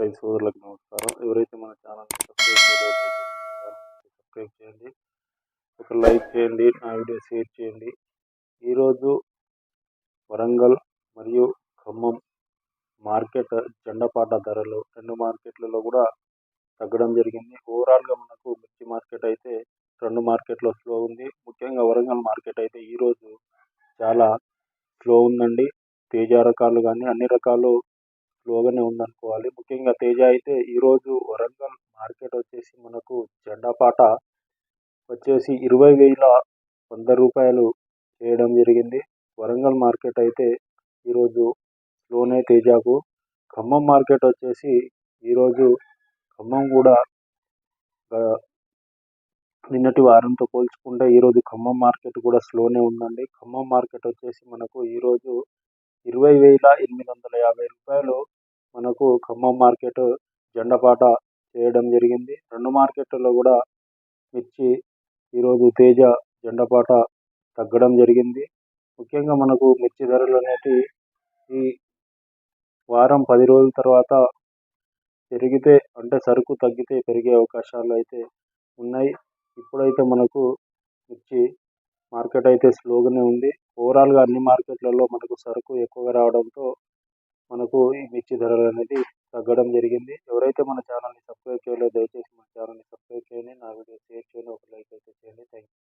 రైతు సోదరులకు నమస్కారం. ఎవరైతే మన ఛానల్ సబ్స్క్రైబ్ సబ్స్క్రైబ్ చేయండి. ఒక లైక్ చేయండి నా వీడియో షేర్ చేయండి. ఈరోజు వరంగల్ మరియు ఖమ్మం మార్కెట్ జెండపాట ధరలు రెండు మార్కెట్లలో కూడా తగ్గడం జరిగింది. ఓవరాల్గా మనకు మిర్చి మార్కెట్ అయితే రెండు మార్కెట్లో స్లో ఉంది. ముఖ్యంగా వరంగల్ మార్కెట్ అయితే ఈరోజు చాలా స్లో ఉందండి. తేజ రకాలు కానీ అన్ని రకాలు స్లోగానే ఉందనుకోవాలి. ముఖ్యంగా తేజ అయితే ఈరోజు వరంగల్ మార్కెట్ వచ్చేసి మనకు జెండాపాట వచ్చేసి ఇరవై వేల వంద రూపాయలు చేయడం జరిగింది. వరంగల్ మార్కెట్ అయితే ఈరోజు స్లోనే తేజాకు. ఖమ్మం మార్కెట్ వచ్చేసి ఈరోజు ఖమ్మం కూడా నిన్నటి వారంతో పోల్చుకుంటే ఈరోజు ఖమ్మం మార్కెట్ కూడా స్లోనే ఉందండి. ఖమ్మం మార్కెట్ వచ్చేసి మనకు ఈరోజు ఇరవై వేల ఎనిమిది వందల యాభై రూపాయలు మనకు ఖమ్మం మార్కెట్ జెండపాట చేయడం జరిగింది. రెండు మార్కెట్లలో కూడా మిర్చి ఈరోజు తేజ జెండపాట తగ్గడం జరిగింది. ముఖ్యంగా మనకు మిర్చి ధరలు అనేవి ఈ వారం పది రోజుల తర్వాత పెరిగితే అంటే సరుకు తగ్గితే పెరిగే అవకాశాలు అయితే ఉన్నాయి. ఇప్పుడైతే మనకు మిర్చి మార్కెట్ అయితే స్లోగానే ఉంది. ఓవరాల్గా అన్ని మార్కెట్లలో మనకు సరుకు ఎక్కువగా రావడంతో మనకు ఈ మిర్చి ధరలు అనేది తగ్గడం జరిగింది. ఎవరైతే మన ఛానల్ని సబ్స్క్రైబ్ చేయలేదో దయచేసి మన ఛానల్ని సబ్స్క్రైబ్ చేయండి. నా వీడియో షేర్ చేయండి. ఒక లైక్ అయితే చేయండి. Thank you